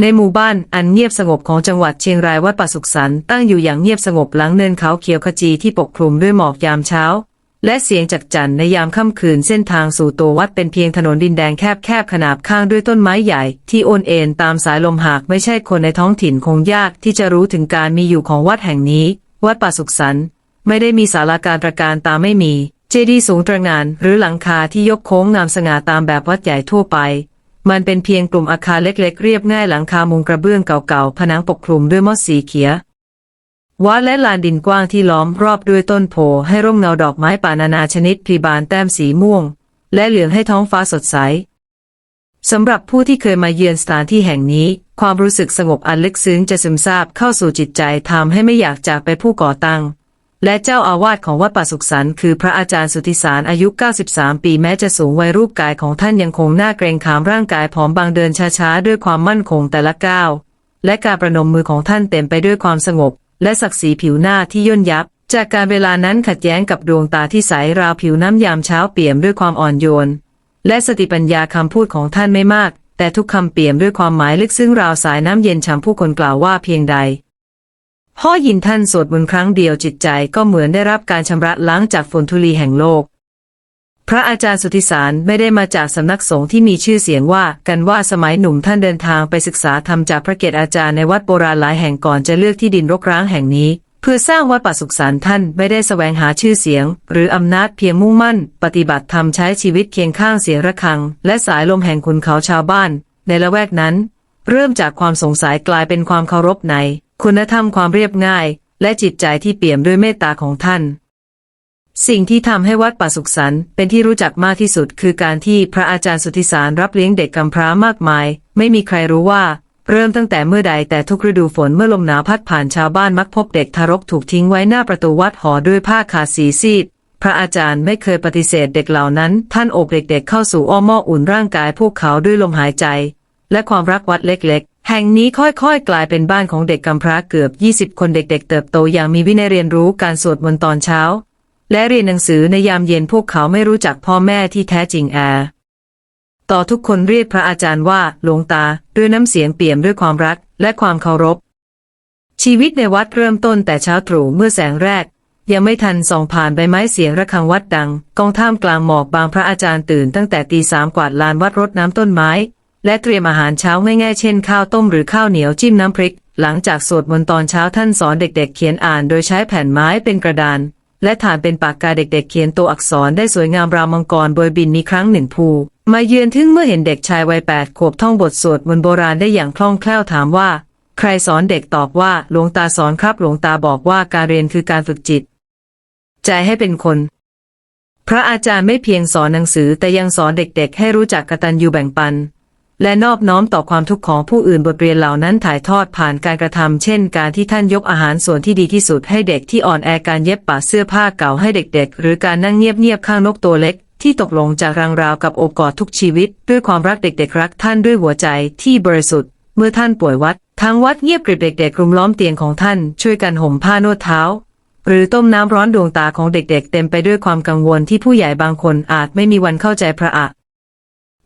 ในหมู่บ้านอันเงียบสงบของจังหวัดเชียงรายวัดป่าสุขสันต์ตั้งอยู่อย่างเงียบสงบหลังเนินเขาเขียวขจีที่ปกคลุมด้วยหมอกยามเช้า และเสียงจักจันในยามค่ำคืนเส้นทางสู่ตัววัดเป็นเพียงถนนดินแดงแคบๆขนาบข้างด้วยต้นไม้ใหญ่ ที่โอนเอ็นตามสายลมหากไม่ใช่คนในท้องถิ่นคงยากที่จะรู้ถึงการมีอยู่ของวัดแห่งนี้ วัดป่าสุขสันต์ไม่ได้มีศาลาการประการตามไม่มี เจดีย์สูงตระหงานหรือหลังคาที่ยกโค้งงามสง่าตามแบบวัดใหญ่ทั่วไป มันเป็นเพียงกลุ่มอาคารเล็กๆ เรียบง่ายหลังคามุงกระเบื้องเก่าๆ ผนังปกคลุมด้วยมอสสีเขียววัดและลานดินกว้างที่ล้อมรอบด้วยต้นโพให้ร่มเงาดอกไม้ป่านานาชนิดพลีบานแต้มสีม่วง และเหลืองให้ท้องฟ้าสดใสสำหรับผู้ที่เคยมาเยือนสถานที่แห่งนี้ ความรู้สึกสงบอันลึกซึ้งจะซึมซาบเข้าสู่จิตใจทำให้ไม่อยากจากไปผู้ก่อตั้ง และเจ้าอาวาสของวัดป่าสุขสันต์คือพระอาจารย์สุทธิสารอายุ 93 ปีแม้จะสูงวัยรูปกายของท่านยังคงหน้าเกรงขามร่างกายผอมบางเดินช้าๆ ด้วยความมั่นคงแต่ละก้าว และการประนมมือของท่านเต็มไปด้วยความสงบ และศักดิ์ศรีผิวหน้าที่ย่นยับ จากการเวลานั้นขัดแย้งกับดวงตาที่ใสราวผิวน้ำยามเช้าเปี่ยมด้วยความอ่อนโยน และสติปัญญาคำพูดของท่านไม่มาก แต่ทุกคำเปี่ยมด้วยความหมายลึกซึ้งราวสายน้ำเย็นฉ่ำผู้คนกล่าวว่าเพียงใด พ่อยินท่านสวดมนต์ครั้งเดียวจิตใจก็เหมือนได้รับการชำระล้างจากฝนทุลีแห่งโลก พระอาจารย์สุทธิสารไม่ได้มาจากสำนักสงฆ์ที่มีชื่อเสียงว่ากันว่าสมัยหนุ่มท่านเดินทางไปศึกษาธรรมจากพระเกศอาจารย์ในวัดโบราณหลายแห่งก่อนจะเลือกที่ดินรกร้างแห่งนี้ เพื่อสร้างวัดป่าสุขสันต์ท่านไม่ได้แสวงหาชื่อเสียง หรืออำนาจเพียงมุ่งมั่น ปฏิบัติธรรมใช้ชีวิตเคียงข้างเสียงระฆัง และสายลมแห่งคุณเขาชาวบ้าน ในละแวกนั้น เริ่มจากความสงสัยกลายเป็นความเคารพใน คุณธรรมความเรียบง่าย และจิตใจที่เปี่ยมด้วยเมตตาของท่าน สิ่งที่ทำให้วัดป่าสุขสันต์เป็นที่รู้จักมากที่สุด คือการที่พระอาจารย์สุทธิสารรับเลี้ยงเด็กกำพร้ามากมาย ไม่มีใครรู้ว่า เริ่มตั้งแต่เมื่อใดแต่ทุกฤดูฝนเมื่อลมหนาวพัดผ่านชาวบ้านมักพบเด็กทารกถูกทิ้งไว้หน้าประตูวัดห่อด้วยผ้าขาดสีซีดพระอาจารย์ไม่เคยปฏิเสธเด็กเหล่านั้น ท่านโอบเด็กๆเข้าสู่อ้อมอ้ออุ่นร่างกายพวกเขาด้วยลมหายใจ และความรักวัดเล็กๆ แห่งนี้ค่อยๆ กลายเป็นบ้านของเด็กกำพร้าเกือบ 20 คนเด็กๆ เติบโตอย่างมีวินัยเรียนรู้การสวดมนต์ตอนเช้า และเรียนหนังสือในยามเย็นพวกเขาไม่รู้จักพ่อแม่ที่แท้จริงแอร์ต่อทุกคนเรียกพระอาจารย์ว่าหลวงตาด้วยน้ำเสียงเปี่ยมด้วยความรักและความเคารพ ชีวิตในวัดเริ่มต้นแต่เช้าตรู่เมื่อแสงแรก ยังไม่ทันส่องผ่านใบไม้เสียงระฆังวัดดังกองท่ามกลางหมอกบางพระอาจารย์ตื่นตั้งแต่ตีสามกวาดลานวัดรดน้ำต้นไม้ และเตรียมอาหารเช้าง่ายๆ เช่นข้าวต้มหรือข้าวเหนียวจิ้มน้ำพริก หลังจากสวดมนต์ตอนเช้าท่านสอนเด็ก ๆ เขียนอ่านโดยใช้แผ่นไม้เป็นกระดาน และฐานเป็นปากกาเด็ก ๆ เขียนตัวอักษรได้สวยงามราวมังกรโบยบินมีครั้งหนึ่งภูมาเยือนทึ่งเมื่อเห็นเด็กชายวัยแปดขวบท่องบทสวดมนต์โบราณได้อย่างคล่องแคล่วถามว่า ใครสอนเด็กตอบว่าหลวงตาสอนครับหลวงตาบอกว่าการเรียนคือการฝึกจิต ใจให้เป็นคน พระอาจารย์ไม่เพียงสอนหนังสือแต่ยังสอนเด็กๆ ให้รู้จักกตัญญูแบ่งปัน และนอบน้อมต่อความทุกข์ของผู้อื่นบทเรียนเหล่านั้นถ่ายทอดผ่านการกระทำเช่น การที่ท่านยกอาหารส่วนที่ดีที่สุดให้เด็กที่อ่อนแอการเย็บปะเสื้อผ้าเก่าให้เด็กๆ หรือการนั่งเงียบๆข้างนกตัวเล็กที่ตกลงจากรังราวกับโอกอดทุกชีวิต ด้วยความรักเด็กๆรักท่านด้วยหัวใจที่บริสุทธิ์ เมื่อท่านป่วยวัดทางวัดเงียบกริบเด็กๆรุมล้อมเตียงของท่าน ช่วยกันห่มผ้านวดเท้า หรือต้มน้ำร้อนดวงตาของเด็กๆ เต็มไปด้วยความกังวลที่ผู้ใหญ่บางคนอาจไม่มีวันเข้าใจพระอะ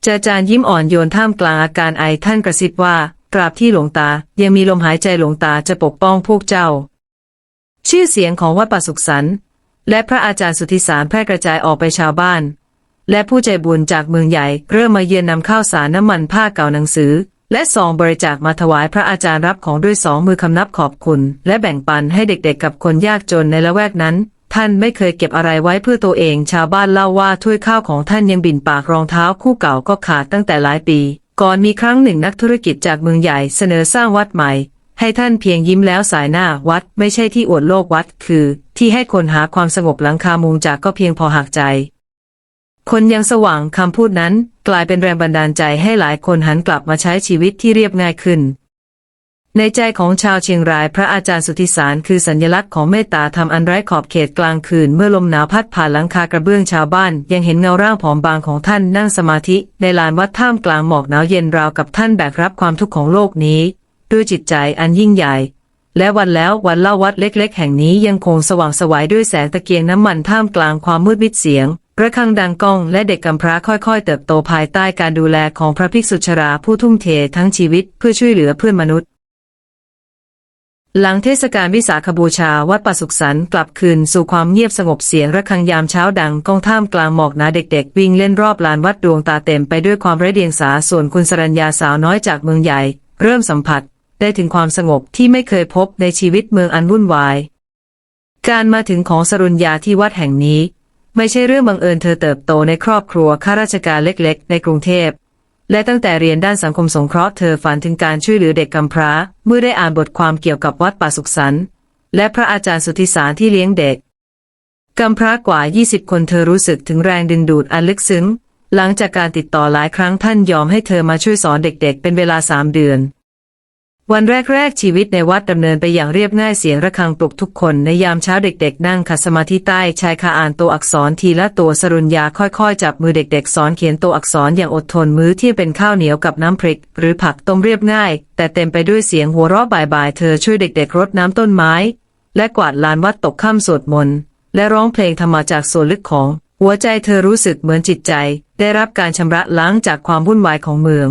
จาจารย์ยิ้มอ่อนโยนท่ามกลางอาการไอท่านกระซิบว่า ตราบที่หลวงตา ยังมีลมหายใจหลวงตาจะปกป้องพวกเจ้า ชื่อเสียงของวัดป่าสุขสันต์และพระอาจารย์สุทธิสารแพร่กระจายออกไปชาวบ้าน และผู้ใจบุญจากเมืองใหญ่ เริ่มมาเยือนนำข้าวสารน้ำมันผ้าเก่าหนังสือ และซองบริจาคมาถวายพระอาจารย์รับของด้วยสองมือคำนับขอบคุณ และแบ่งปันให้เด็กๆกับคนยากจนในละแวกนั้น ท่านไม่เคยเก็บอะไรไว้เพื่อตัวเอง ชาวบ้านเล่าว่าถ้วยข้าวของท่านยังบินปากรองเท้าคู่เก่าก็ขาดตั้งแต่หลายปี ก่อนมีครั้งหนึ่งนักธุรกิจจากเมืองใหญ่เสนอสร้างวัดใหม่ ให้ท่านเพียงยิ้มแล้วสายหน้าวัดไม่ใช่ที่อวดโลกวัด คือ ที่ให้คนหาความสงบหลังคามุงจากก็เพียงพอหักใจ คนยังสว่างคำพูดนั้น กลายเป็นแรงบันดาลใจให้หลายคนหันกลับมาใช้ชีวิตที่เรียบง่ายขึ้น ในใจของชาวเชียงรายพระอาจารย์สุทธิสารคือสัญลักษณ์ของเมตตาธรรมอันไร้ขอบเขตกลางคืนเมื่อลมหนาวพัดผ่านหลังคากระเบื้องชาวบ้าน ยังเห็นเงาร่างผอมบางของท่านนั่งสมาธิ ในลานวัดท่ามกลางหมอกหนาวเย็นราวกับท่านแบกรับความทุกข์ของโลกนี้ ด้วยจิตใจอันยิ่งใหญ่ และวันแล้ววันเล่าวัดเล็ก ๆ แห่งนี้ยังคงสว่างสวัยด้วยแสงตะเกียงน้ำมันท่ามกลางความมืดมิดเสียงระฆังดังก้องและเด็กกำพร้าค่อยๆ เติบโตภายใต้การดูแลของพระภิกษุชราผู้ทุ่มเททั้งชีวิตเพื่อช่วยเหลือเพื่อนมนุษย์ หลังเทศกาลวิสาขบูชาวัดป่าสุขสันต์กลับคืนสู่ความเงียบสงบเสียงระฆังยามเช้าดังก้องท่ามกลางหมอกหนาเด็กๆ วิ่งเล่นรอบลานวัดดวงตาเต็มไปด้วยความไร้เดียงสาส่วนคุณสรัญญาสาวน้อยจากเมืองใหญ่ เริ่มสัมผัสได้ถึงความสงบที่ไม่เคยพบในชีวิตเมืองอันวุ่นวาย การมาถึงของสรุญญาที่วัดแห่งนี้ ไม่ใช่เรื่องบังเอิญเธอเติบโตในครอบครัวข้าราชการเล็กๆ ในกรุงเทพ และตั้งแต่เรียนด้านสังคมสงเคราะห์เธอฝันถึงการช่วยเหลือเด็กกำพร้า เมื่อได้อ่านบทความเกี่ยวกับวัดป่าสุขสันต์และพระอาจารย์สุทธิสารที่เลี้ยงเด็กกำพร้ากว่า 20 คนเธอรู้สึกถึงแรงดึงดูดอันลึกซึ้ง หลังจากการติดต่อหลายครั้งท่านยอมให้เธอมาช่วยสอนเด็กๆ เป็นเวลาสามเดือน วันแรกๆชีวิตในวัดดำเนินไปอย่างเรียบง่ายเสียงระฆังปลุกทุกคนในยามเช้าเด็กๆ นั่งขัดสมาธิใต้ชายคาอ่านตัวอักษรทีละตัวสรุญญาค่อยๆ จับมือเด็กๆ สอนเขียนตัวอักษรอย่างอดทนมื้อที่เป็นข้าวเหนียวกับน้ำพริก หรือผักต้มเรียบง่าย แต่เต็มไปด้วยเสียงหัวเราะบ่ายๆ เธอช่วยเด็กๆรดน้ำต้นไม้ และกวาดลานวัดตกค่ำสวดมนต์และร้องเพลงธรรมาจากส่วนลึกของ หัวใจเธอรู้สึกเหมือนจิตใจ ได้รับการชำระล้างจากความวุ่นวายของเมือง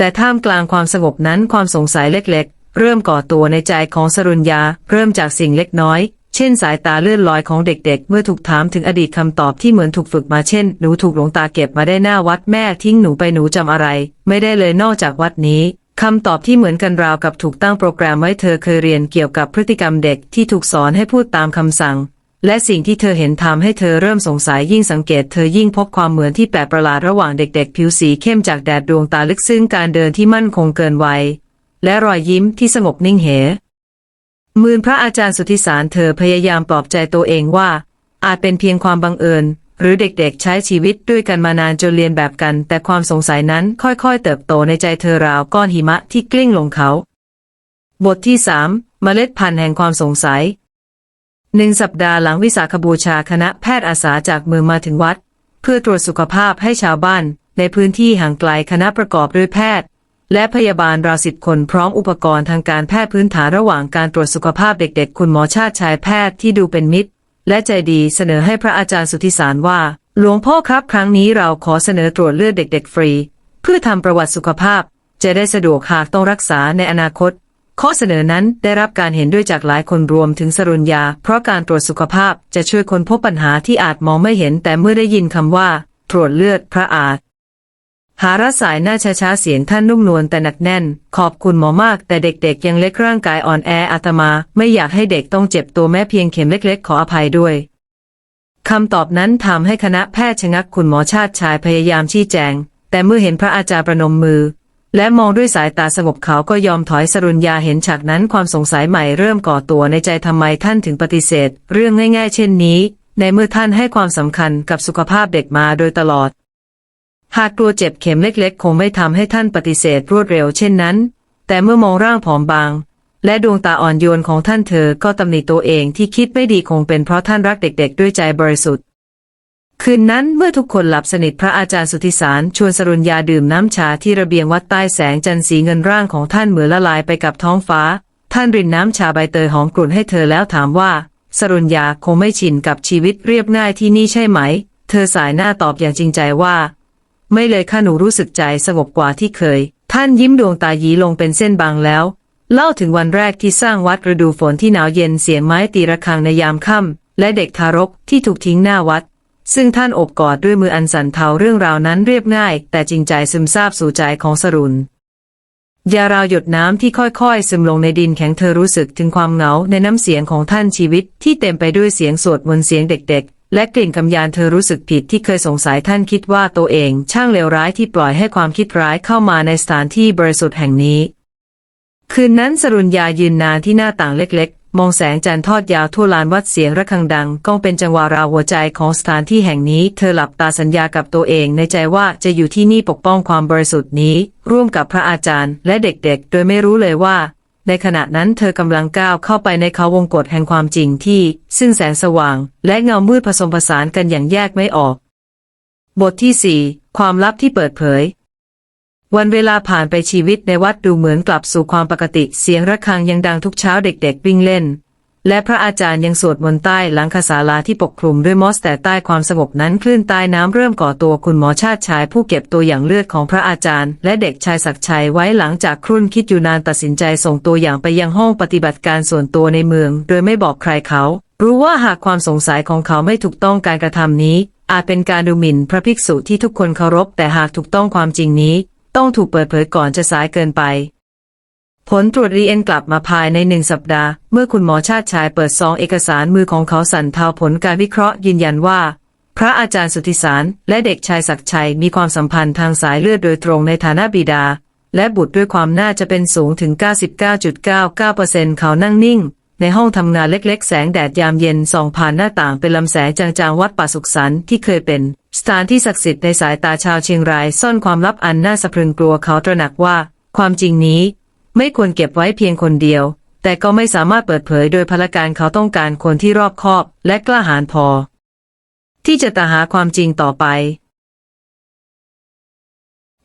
แต่ท่ามกลางความสงบนั้นความสงสัยเล็กๆ เริ่มก่อตัวในใจของสรุญญา เริ่มจากสิ่งเล็กน้อย เช่นสายตาเลื่อนลอยของเด็กๆ เมื่อถูกถามถึงอดีตคำตอบที่เหมือนถูกฝึกมาเช่น หนูถูกหลวงตาเก็บมาได้หน้าวัดแม่ทิ้งหนูไปหนูจำอะไร ไม่ได้เลยนอกจากวัดนี้คำตอบที่เหมือนกันราวกับถูกตั้งโปรแกรมไว้เธอเคยเรียนเกี่ยวกับพฤติกรรมเด็กที่ถูกสอนให้พูดตามคำสั่ง และสิ่งที่เธอเห็นทำให้เธอเริ่มสงสัยยิ่งสังเกตเธอยิ่งพบความเหมือนที่แปลกประหลาดระหว่างเด็กๆ ผิวสีเข้มจากแดดดวงตาลึกซึ้งการเดินที่มั่นคงเกินวัยและรอยยิ้มที่สงบนิ่งเหมือนพระอาจารย์สุทธิสารเธอพยายามปลอบใจตัวเองว่า อาจเป็นเพียงความบังเอิญ หรือเด็กๆ ใช้ชีวิตด้วยกันมานานจนเรียนแบบกัน แต่ความสงสัยนั้นค่อยๆ เติบโตในใจเธอราวก้อนหิมะที่กลิ้งลงเขา บทที่สามเมล็ดพันธุ์แห่งความสงสัย หนึ่งสัปดาห์หลังวิสาขบูชาคณะแพทย์อาสาจากเมืองมาถึงวัด เพื่อตรวจสุขภาพให้ชาวบ้าน ในพื้นที่ห่างไกลคณะประกอบด้วยแพทย์ และพยาบาลราวสิบคนพร้อมอุปกรณ์ทางการแพทย์พื้นฐานระหว่างการตรวจสุขภาพเด็กๆ คุณหมอชาติชายแพทย์ที่ดูเป็นมิตร และใจดีเสนอให้พระอาจารย์สุทธิสารว่า หลวงพ่อครับครั้งนี้เราขอเสนอตรวจเลือดเด็ก ๆ ฟรี เพื่อทำประวัติสุขภาพ จะได้สะดวกหากต้องรักษาในอนาคต ข้อเสนอนั้นได้รับการเห็นด้วยจากหลายคนรวมถึงสรุญญา เพราะการตรวจสุขภาพจะช่วยคนพบปัญหาที่อาจมองไม่เห็น แต่เมื่อได้ยินคำว่า ตรวจเลือดพระอาจหารสายหน้าช้าๆเสียงท่านนุ่มนวลแต่หนักแน่น ขอบคุณหมอมาก แต่เด็กๆ ยังเล็กร่างกายอ่อนแออาตมา ไม่อยากให้เด็กต้องเจ็บตัวแม้เพียงเข็มเล็กๆ ขออภัยด้วยคำตอบนั้นทำให้คณะแพทย์ชะงักคุณหมอชาติชายพยายามชี้แจง แต่เมื่อเห็นพระอาจารย์ประนมมือ และมองด้วยสายตาสงบเขาก็ยอมถอยสรุญญาเห็นฉากนั้นความสงสัยใหม่เริ่มก่อตัวในใจทำไมท่านถึงปฏิเสธ เรื่องง่าย ๆ เช่นนี้ ในเมื่อท่านให้ความสำคัญกับสุขภาพเด็กมาโดยตลอด หากกลัวเจ็บเข็มเล็กๆ คงไม่ทำให้ท่านปฏิเสธรวดเร็วเช่นนั้น แต่เมื่อมองร่างผอมบาง และดวงตาอ่อนโยนของท่านเธอก็ตำหนิตัวเองที่คิดไม่ดีคงเป็นเพราะท่านรักเด็ก ๆ ด้วยใจบริสุทธิ์ คืนนั้นเมื่อทุกคนหลับสนิทพระอาจารย์สุทธิสารชวนสรุญญาดื่มน้ำชาที่ระเบียงวัดใต้แสงจันทร์สีเงินร่างของท่านเหมือนละลายไปกับท้องฟ้า ท่านรินน้ำชาใบเตยหอมกลุ่นให้เธอแล้วถามว่า สรุญญาคงไม่ชินกับชีวิตเรียบง่ายที่นี่ใช่ไหม เธอสายหน้าตอบอย่างจริงใจว่า ไม่เลยค่ะหนูรู้สึกใจสงบกว่าที่เคย ท่านยิ้มดวงตาหยีลงเป็นเส้นบางแล้ว เล่าถึงวันแรกที่สร้างวัดฤดูฝนที่หนาวเย็นเสียงไม้ตีระฆังในยามค่ำและเด็กทารกที่ถูกทิ้งหน้าวัด ซึ่งท่านอบกอดด้วยมืออันสั่นเทาเรื่องราวนั้นเรียบง่าย แต่จริงใจซึมซาบสู่ใจของสรุนยาราวหยดน้ำที่ค่อยๆ ซึมลงในดินแข็งเธอรู้สึกถึงความเหงาในน้ำเสียงของท่านชีวิต ที่เต็มไปด้วยเสียงสวดมนต์เสียงเด็กๆ และกลิ่นกำยานเธอรู้สึกผิดที่เคยสงสัยท่านคิดว่าตัวเองช่างเลวร้ายที่ปล่อยให้ความคิดร้ายเข้ามาในสถานที่บริสุทธิ์แห่งนี้ คืนนั้นสรุญญายืนนานที่หน้าต่างเล็กๆ มองแสงจันทร์ทอดยาวทั่วลานวัดเสียงระฆังดังก้องเป็นจังหวะราวหัวใจของสถานที่แห่งนี้ เธอหลับตาสัญญากับตัวเองในใจว่าจะอยู่ที่นี่ปกป้องความบริสุทธิ์นี้ ร่วมกับพระอาจารย์และเด็กๆ โดยไม่รู้เลยว่า ในขณะนั้นเธอกำลังก้าวเข้าไปในเขาวงกฏแห่งความจริงที่ ซึ่งแสงสว่าง และเงามืดผสมผสานกันอย่างแยกไม่ออก บทที่สี่ความลับที่เปิดเผย วันเวลาผ่านไปชีวิตในวัดดูเหมือนกลับสู่ความปกติ เสียงระฆังยังดังทุกเช้าเด็กๆวิ่งเล่น และพระอาจารย์ยังสวดมนต์ใต้หลังคาศาลาที่ปกคลุมด้วยมอสแต่ใต้ความสงบนั้นคลื่นใต้น้ำเริ่มก่อตัวคุณหมอชาติชายผู้เก็บตัวอย่างเลือดของพระอาจารย์ และเด็กชายศักชัยไว้หลังจากครุ่นคิดอยู่นานตัดสินใจส่งตัวอย่างไปยังห้องปฏิบัติการส่วนตัวในเมือง โดยไม่บอกใครเขา รู้ว่าหากความสงสัยของเขาไม่ถูกต้องการกระทำนี้ อาจเป็นการดูหมิ่นพระภิกษุที่ทุกคนเคารพแต่หากถูกต้องความจริงนี้ ต้องถูกเปิดเผยก่อนจะสายเกินไป ผลตรวจรีเอ็นกลับมาภายในหนึ่งสัปดาห์ เมื่อคุณหมอชาติชายเปิดซองเอกสารมือของเขาสั่นเทาผลการวิเคราะห์ยืนยันว่า พระอาจารย์สุธิสารและเด็กชายศักชัยมีความสัมพันธ์ทางสายเลือดโดยตรงในฐานะบิดา และบุตรด้วยความน่าจะเป็นสูงถึง 99.99%เขานั่งนิ่ง ในห้องทำงานเล็กๆ แสงแดดยามเย็นส่องผ่านหน้าต่างเป็นลำแสงจางๆ วัดป่าสุขสันต์ที่เคยเป็น สถานที่ศักดิ์สิทธิ์ในสายตาชาวเชียงราย ซ่อนความลับอันน่าสะพรึงกลัวเขาตระหนักว่า ความจริงนี้ ไม่ควรเก็บไว้เพียงคนเดียว แต่ก็ไม่สามารถเปิดเผยโดยพลการเขาต้องการคนที่รอบคอบ และกล้าหาญพอ ที่จะตาหาความจริงต่อไป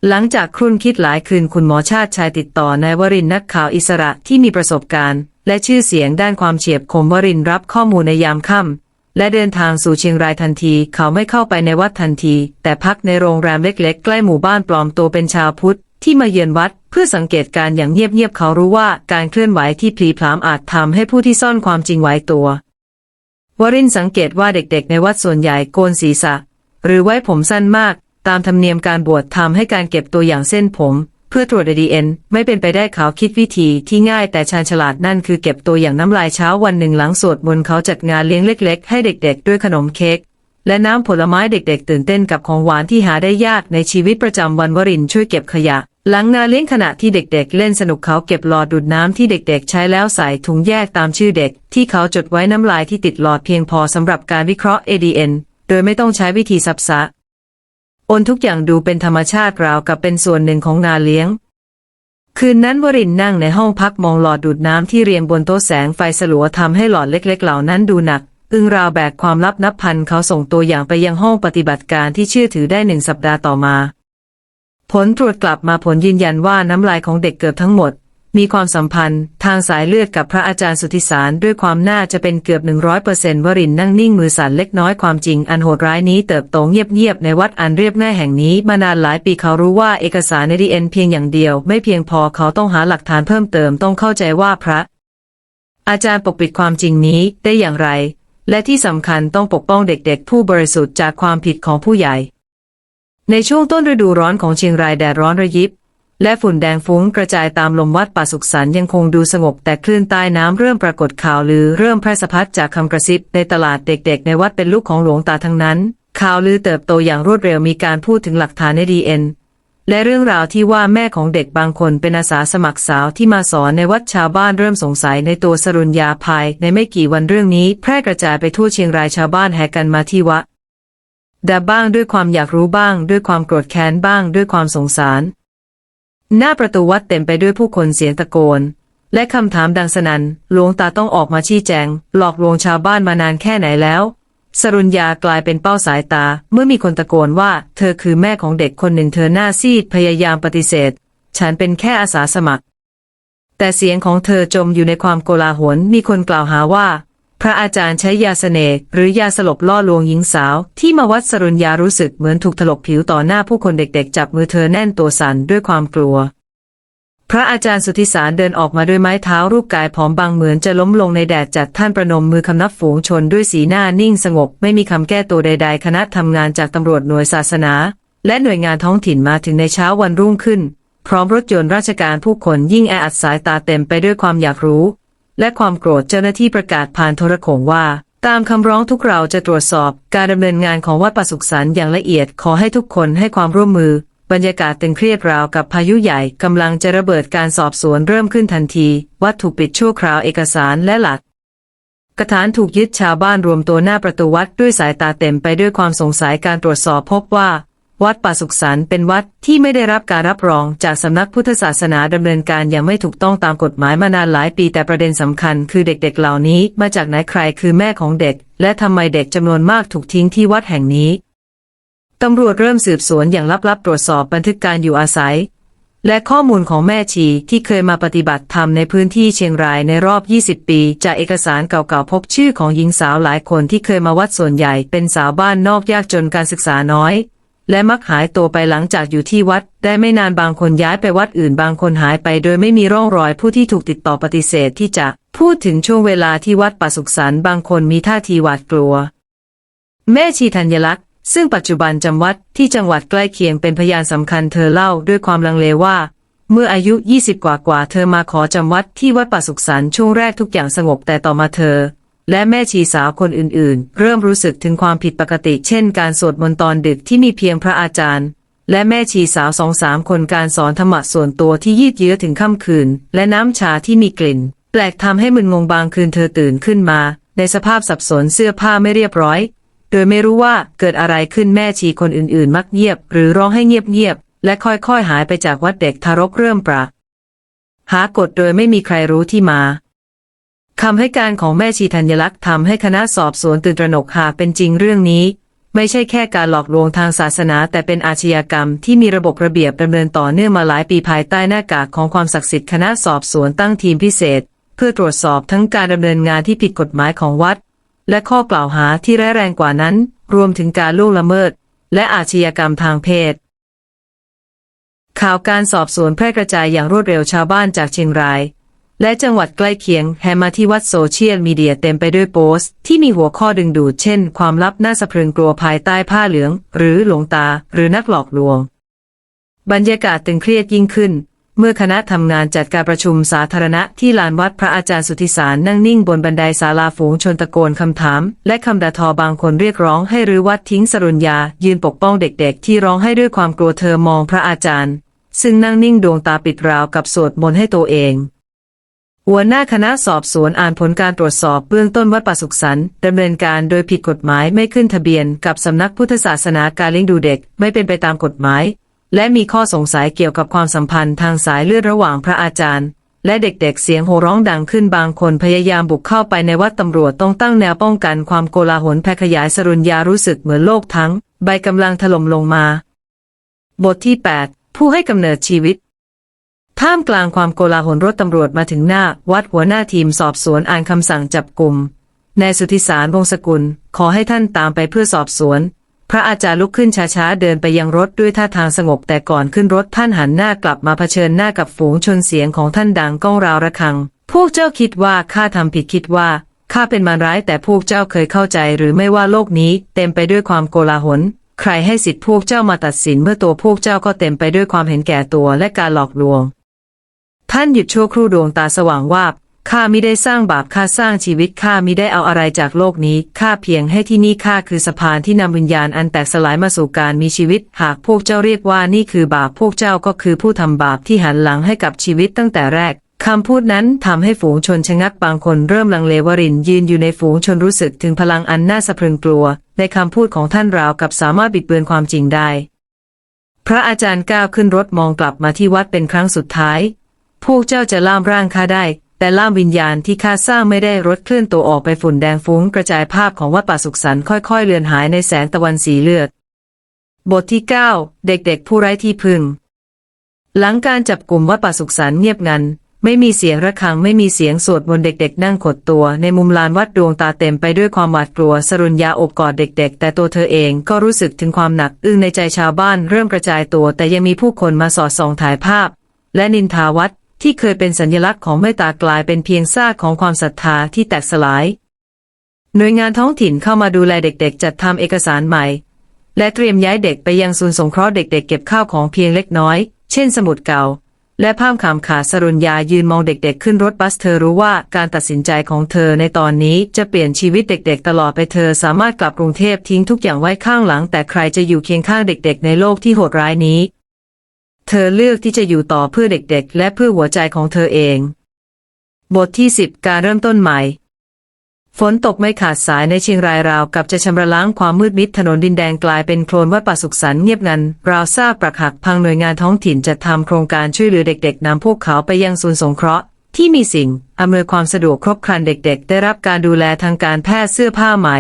หลังจากครุ่นคิดหลายคืนคุณหมอชาติชายติดต่อนายวรินนักข่าวอิสระที่มีประสบการณ์ และชื่อเสียงด้านความเฉียบคมวรินรับข้อมูลในยามค่ำและเดินทางสู่เชียงรายทันที เขาไม่เข้าไปในวัดทันที แต่พักในโรงแรมเล็กๆ ใกล้หมู่บ้านปลอมตัวเป็นชาวพุทธที่มาเยือนวัดเพื่อสังเกตการ์อย่างเงียบๆเขารู้ว่าการเคลื่อนไหวที่พลีพรามอาจทำให้ผู้ที่ซ่อนความจริงไว้ตัว วรินสังเกตว่าเด็กๆ ในวัดส่วนใหญ่โกนศีรษะ หรือไว้ผมสั้นมาก ตามธรรมเนียมการบวชทำให้การเก็บตัวอย่างเส้นผม พื่อตรวจดีเอ็นไม่เป็นไปได้เขาคิดวิธีที่ง่ายแต่ชาญฉลาดนั่นคือเก็บตัวอย่างน้ำลายเช้าวันหนึ่งหลังสวดมนต์เขาจัดงานเลี้ยงเล็ก ๆ ให้เด็กๆ ด้วยขนมเค้กและน้ำผลไม้เด็กๆ ตื่นเต้นกับของหวานที่หาได้ยากในชีวิตประจำวันวรินช่วยเก็บขยะ หลังงานเลี้ยงขณะที่เด็กๆ เล่นสนุกเขาเก็บหลอดดูดน้ำที่เด็กๆ ใช้แล้วใส่ถุงแยกตามชื่อเด็ก ที่เขาจดไว้น้ำลายที่ติดหลอดเพียงพอสำหรับการวิเคราะห์ ADN โดยไม่ต้องใช้วิธีซับซ้อน โอนทุกอย่างดูเป็นธรรมชาติราวกับเป็นส่วนหนึ่งของงานเลี้ยง คืนนั้นวรินนั่งในห้องพักมองหลอดดูดน้ำที่เรียงบนโต๊ะแสงไฟสลัวทำให้หลอดเล็ก ๆ เหล่านั้นดูหนัก อึ้งราวแบกความลับนับพันเขาส่งตัวอย่างไปยังห้องปฏิบัติการที่เชื่อถือได้หนึ่งสัปดาห์ต่อมา ผลตรวจกลับมาผลยืนยันว่าน้ำลายของเด็กเกือบทั้งหมด มีความสัมพันธ์ ทางสายเลือดกับพระอาจารย์สุทธิสารด้วยความน่าจะเป็นเกือบหนึ่งร้อยเปอร์เซนต์วรินนั่งนิ่งมือสั่นเล็กน้อยความจริงอันโหดร้ายนี้เติบโตเงียบๆในวัดอันเรียบง่ายแห่งนี้มานานหลายปีเขารู้ว่าเอกสารในดีเอ็นเพียงอย่างเดียว ไม่เพียงพอเขาต้องหาหลักฐานเพิ่มเติมต้องเข้าใจว่าพระ อาจารย์ปกปิดความจริงนี้ได้อย่างไร และที่สำคัญต้องปกป้องเด็กๆ ผู้บริสุทธิ์จากความผิดของผู้ใหญ่ ในช่วงต้นฤดูร้อนของเชียงรายแดดร้อนระยิบ และฝุ่นแดงฟุ้งกระจายตามลมวัดป่าสุขสันต์ยังคงดูสงบแต่คลื่นใต้น้ำเริ่มปรากฏข่าวลือเริ่มแพร่สะพัดจากคำกระซิบในตลาดเด็กๆ ในวัดเป็นลูกของหลวงตาทั้งนั้น ข่าวลือเติบโตอย่างรวดเร็วมีการพูดถึงหลักฐานในดีเอ็นและเรื่องราวที่ว่าแม่ของเด็กบางคนเป็นอาสาสมัครสาวที่มาสอนในวัดชาวบ้านเริ่มสงสัยในตัวสรุญญาภายในไม่กี่วันเรื่องนี้แพร่กระจายไปทั่วเชียงรายชาวบ้านแห่กันมาที่วัดด่าบ้างด้วยความอยากรู้บ้าง ด้วยความโกรธแค้นบ้าง ด้วยความสงสาร หน้าประตูวัดเต็มไปด้วยผู้คนเสียงตะโกน และคำถามดังสนัน่นหลวงตาต้องออกมาชี้แจง หลอกลวงชาวบ้านมานานแค่ไหนแล้ว สรุญญากลายเป็นเป้าสายตา เมื่อมีคนตะโกนว่า เธอคือแม่ของเด็กคนหนึ่งเธอหน้าซีดพยายามปฏิเสธ ฉันเป็นแค่อาสาสมัคร แต่เสียงของเธอจมอยู่ในความโกลาหลมีคนกล่าวหาว่า ระอาจารย์ใช้ยาเสน่ห์หรือยาสลบล่อลวงหญิงสาว ที่มาวัดสรุญญารู้สึกเหมือนถูกถลกผิวต่อหน้าผู้คนเด็กๆ จับมือเธอแน่นตัวสั่นด้วยความกลัว พระอาจารย์สุทธิสารเดินออกมาด้วยไม้เท้ารูปกายผอมบางเหมือนจะล้มลงในแดดจัดท่านประนมมือคำนับฝูงชนด้วยสีหน้านิ่งสงบ ไม่มีคำแก้ตัวใด ๆ คณะทำงานจากตำรวจหน่วยศาสนา และหน่วยงานท้องถิ่นมาถึงในเช้าวันรุ่งขึ้น พร้อมรถยนต์ราชการผู้คนยิ่งแออัดสายตาเต็มไปด้วยความอยากรู้ และความโกรธเจ้าหน้าที่ประกาศผ่านโทรโขงว่า ตามคำร้องทุกเราจะตรวจสอบการดำเนินงานของวัดประสุขสันอย่างละเอียดขอให้ทุกคนให้ความร่วมมือ บรรยากาศตึงเครียดราวกับพายุใหญ่กำลังจะระเบิดการสอบสวนเริ่มขึ้นทันที วัดถูกปิดชั่วคราวเอกสารและหลักกระฐานถูกยึดชาวบ้านรวมตัวหน้าประตูวัดด้วยสายตาเต็มไปด้วยความสงสัยการตรวจสอบพบว่า วัดป่าสุขสันต์เป็นวัดที่ไม่ได้รับการรับรองจากสำนักพุทธศาสนาดำเนินการอย่างไม่ถูกต้องตามกฎหมายมานานหลายปีแต่ประเด็นสำคัญคือเด็กๆเหล่านี้มาจากไหนใครคือแม่ของเด็ก และทำไมเด็กจำนวนมากถูกทิ้งที่วัดแห่งนี้ตำรวจเริ่มสืบสวนอย่างลับๆ ตรวจสอบบันทึกการอยู่อาศัย และข้อมูลของแม่ชีที่เคยมาปฏิบัติธรรมในพื้นที่เชียงรายในรอบ 20 ปี จากเอกสารเก่าๆ พบชื่อของหญิงสาวหลายคนที่เคยมาวัดส่วนใหญ่เป็นสาวบ้านนอกยากจนการศึกษาน้อย และมักหายตัวไปหลังจากอยู่ที่วัด ได้ไม่นานบางคนย้ายไปวัดอื่นบางคนหายไปโดยไม่มีร่องรอยผู้ที่ถูกติดต่อปฏิเสธที่จะพูดถึงช่วงเวลาที่วัดป่าสุขสันบางคนมีท่าทีหวาดกลัว แม่ชีธัญลักษณ์ ซึ่งปัจจุบันจำวัดที่จังหวัดใกล้เคียงเป็นพยานสำคัญเธอเล่าด้วยความลังเลว่า เมื่ออายุ 20 กว่ากว่าเธอมาขอจำวัดที่วัดป่าสุขสันช่วงแรกทุกอย่างสงบแต่ต่อมาเธอ และแม่ชีสาวคนอื่นๆ เริ่มรู้สึกถึงความผิดปกติ เช่นการสวดมนต์ตอนดึกที่มีเพียงพระอาจารย์ และแม่ชีสาวสองสามคนการสอนธรรมะส่วนตัวที่ยืดเยื้อถึงค่ำคืน และน้ำชาที่มีกลิ่น แปลกทำให้มึนงงบางคืนเธอตื่นขึ้นมา ในสภาพสับสนเสื้อผ้าไม่เรียบร้อย โดยไม่รู้ว่าเกิดอะไรขึ้นแม่ชีคนอื่นๆ มักเงียบ หรือร้องให้เงียบๆและค่อยๆหายไปจากวัดเด็กทารกเริ่มปรากหากฎโดยไม่มีใครรู้ที่มา คำให้การของแม่ชีธัญลักษณ์ทำให้คณะสอบสวนตื่นตระหนกหากเป็นจริงเรื่องนี้ ไม่ใช่แค่การหลอกลวงทางศาสนา แต่เป็นอาชญากรรมที่มีระบบระเบียบดำเนินต่อเนื่องมาหลายปีภายใต้หน้ากากของความศักดิ์สิทธิ์คณะสอบสวนตั้งทีมพิเศษ เพื่อตรวจสอบทั้งการดำเนินงานที่ผิดกฎหมายของวัด และข้อกล่าวหาที่ร้ายแรงกว่านั้น รวมถึงการล่วงละเมิด และอาชญากรรมทางเพศข่าวการสอบสวนแพร่กระจายอย่างรวดเร็วชาวบ้านจากเชียงราย และจังหวัดใกล้เคียงแห่มาที่วัดโซเชียลมีเดียเต็มไปด้วยโพสต์ ที่มีหัวข้อดึงดูดเช่น ความลับน่าสะพรึงกลัวภายใต้ผ้าเหลือง หรือหลวงตา หรือนักหลอกลวง บรรยากาศตึงเครียดยิ่งขึ้น เมื่อคณะทำงานจัดการประชุมสาธารณะที่ลานวัดพระอาจารย์สุทธิสารนั่งนิ่งบนบันไดศาลาฝูงชนตะโกนคำถาม และคำด่าทอบางคนเรียกร้องให้รื้อวัดทิ้งสรุญญา ยืนปกป้องเด็กๆ ที่ร้องให้ด้วยความกลัวเธอมองพระอาจารย์ ซึ่งนั่งนิ่งดวงตาปิดราวกับสวดมนต์ให้ตัวเอง หัวหน้าคณะสอบสวนอ่านผลการตรวจสอบเบื้องต้นวัดป่าสุขสันต์ดำเนินการโดยผิดกฎหมายไม่ขึ้นทะเบียนกับสำนักพุทธศาสนาการเลี้ยงดูเด็กไม่เป็นไปตามกฎหมาย และมีข้อสงสัยเกี่ยวกับความสัมพันธ์ทางสายเลือดระหว่างพระอาจารย์ และเด็กๆเสียงโห่ร้องดังขึ้นบางคนพยายามบุกเข้าไปในวัดตำรวจต้องตั้งแนวป้องกันความโกลาหลแพร่ขยายสรุญญารู้สึกเหมือนโลกทั้ง ใบกำลังถล่มลงมา บทที่ 8 ผู้ให้กำเนิดชีวิต ท่ามกลางความโกลาหลรถตำรวจมาถึงหน้า วัดหัวหน้าทีมสอบสวนอ่านคำสั่งจับกลุ่มนายสุธิสารวงศกุล ขอให้ท่านตามไปเพื่อสอบสวน พระอาจารย์ลุกขึ้นช้าๆ เดินไปยังรถด้วยท่าทางสงบแต่ก่อนขึ้นรถท่านหันหน้ากลับมาเผชิญหน้ากับฝูงชนเสียงของท่านดังก้องราวระฆัง พวกเจ้าคิดว่าข้าทำผิดคิดว่าข้าเป็นมารร้ายแต่พวกเจ้าเคยเข้าใจหรือไม่ว่าโลกนี้ เต็มไปด้วยความโกลาหลใครให้สิทธิพวกเจ้ามาตัดสินเมื่อตัวพวกเจ้าก็เต็มไปด้วยความเห็นแก่ตัวและการหลอกลวง ท่านหยุดชั่วครู่ดวงตาสว่างวาบข้าไมิได้สร้างบาปข้าสร้างชีวิตข้าไมิได้เอาอะไรจากโลกนี้ข้าเพียงให้ที่นี่ข้าคือสะพานที่นำวิญญาณอันแตกสลายมาสู่การมีชีวิต หากพวกเจ้าเรียกว่านี่คือบาปพวกเจ้าก็คือผู้ทำบาปที่หันหลังให้กับชีวิตตั้งแต่แรกคำพูดนั้นทำให้ฝูงชนชะงักบางคนเริ่มลังเลวรินยืนอยู่ในฝูงชนรู้สึกถึงพลังอันน่าสะพรึงกลัว ในคำพูดของท่านราวกับสามารถบิดเบือนความจริงได้ พระอาจารย์ก้าวขึ้นรถมองกลับมาที่วัดเป็นครั้งสุดท้าย พวกเจ้าจะล่ามร่างข้าได้ แต่ล่ามวิญญาณที่ข้าสร้างไม่ได้รถเคลื่อนตัวออกไปฝุ่นแดงฟุ้งกระจายภาพของวัดป่าสุขสันต์ค่อยๆ เลือนหายในแสงตะวันสีเลือด บทที่ 9 เด็กๆผู้ไร้ที่พึ่ง หลังการจับกลุ่มวัดป่าสุขสันต์เงียบงันไม่มีเสียงระฆังไม่มีเสียงสวดมนต์เด็กๆ นั่งขดตัว ในมุมลานวัดดวงตาเต็มไปด้วยความหวาดกลัว สรุญญาอบกอดเด็กๆ แต่ตัวเธอเองก็รู้สึกถึงความหนักอึ้งในใจชาวบ้านเริ่มกระจายตัว แต่ยังมีผู้คนมาสอดส่องถ่ายภาพ และนินทาวัด ที่เคยเป็นสัญลักษณ์ของเมตตากลายเป็นเพียงซากของความศรัทธาที่แตกสลาย หน่วยงานท้องถิ่นเข้ามาดูแลเด็กๆ จัดทำเอกสารใหม่ และเตรียมย้ายเด็กไปยังศูนย์สงเคราะห์เด็กๆ เก็บข้าวของเพียงเล็กน้อย เช่นสมุดเก่า และภาพขามขาสรุญญายืนมองเด็กๆ ขึ้นรถบัสเธอรู้ว่าการตัดสินใจของเธอในตอนนี้จะเปลี่ยนชีวิตเด็กๆ ตลอดไปเธอสามารถกลับกรุงเทพทิ้งทุกอย่างไว้ข้างหลัง แต่ใครจะอยู่เคียงข้างเด็ก ๆ ในโลกที่โหดร้ายนี้ เธอเลือกที่จะอยู่ต่อเพื่อเด็กๆ และเพื่อหัวใจของเธอเอง บทที่ 10 การเริ่มต้นใหม่ ฝนตกไม่ขาดสายในเชียงรายราวกับจะชำระล้างความมืดมิดถนนดินแดงกลายเป็นโคลนวัดป่าสุขสันต์เงียบงัน ราวซาปรักหักพังหน่วยงานท้องถิ่นจัดทำโครงการช่วยเหลือเด็ก ๆนำพวกเขาไปยังศูนย์สงเคราะห์ที่มีสิ่งอำนวยความสะดวกครบครันเด็กๆ ได้รับการดูแลทางการแพทย์เสื้อผ้าใหม่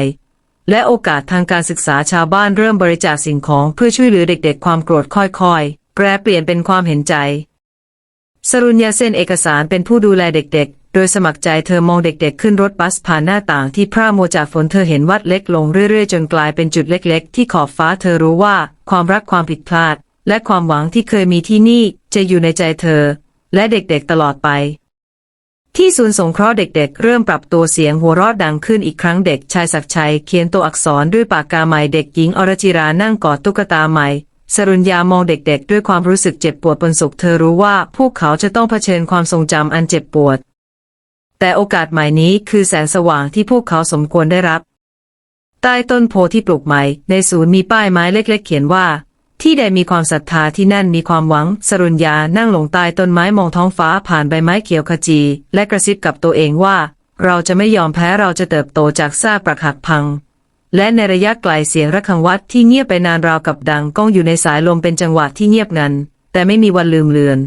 และโอกาสทางการศึกษาชาวบ้านเริ่มบริจาคสิ่งของเพื่อช่วยเหลือเด็กๆ ความโกรธค่อยๆ แปรเปลี่ยนเป็นความเห็นใจ สรุญญาเซ็นเอกสารเป็นผู้ดูแลเด็กๆ โดยสมัครใจเธอมองเด็กๆ ขึ้นรถบัสผ่านหน้าต่างที่พร่ามัวจากฝนเธอเห็นวัดเล็กลงเรื่อยๆ จนกลายเป็นจุดเล็กๆ ที่ขอบฟ้าเธอรู้ว่า ความรักความผิดพลาด และความหวังที่เคยมีที่นี่จะอยู่ในใจเธอ และเด็กๆตลอดไป ที่ศูนย์สงเคราะห์เด็กๆ เริ่มปรับตัวเสียงหัวเราะดังขึ้นอีกครั้งเด็กชายศักชัยเขียนตัวอักษรด้วยปากกาใหม่เด็กหญิงอรจิรานั่งกอดตุ๊กตาใหม่ สรุญญามองเด็กๆ ด้วยความรู้สึกเจ็บปวดบนสุขเธอรู้ว่าพวกเขาจะต้องเผชิญความทรงจำอันเจ็บปวด แต่โอกาสใหม่นี้คือแสงสว่างที่พวกเขาสมควรได้รับ ใต้ต้นโพที่ปลูกใหม่ ในศูนย์มีป้ายไม้เล็กๆ เขียนว่า ที่ใดมีความศรัทธาที่นั่นมีความหวัง สรุญญานั่งหลงใต้ต้นไม้มองท้องฟ้าผ่านใบไม้เขียวขจี และกระซิบกับตัวเองว่า เราจะไม่ยอมแพ้เราจะเติบโตจากซากปรักหักพัง และในระยะไกลเสียงระฆังวัดที่เงียบไปนานราวกับดังก้องอยู่ในสายลมเป็นจังหวะที่เงียบงัน แต่ไม่มีวันลืมเลือน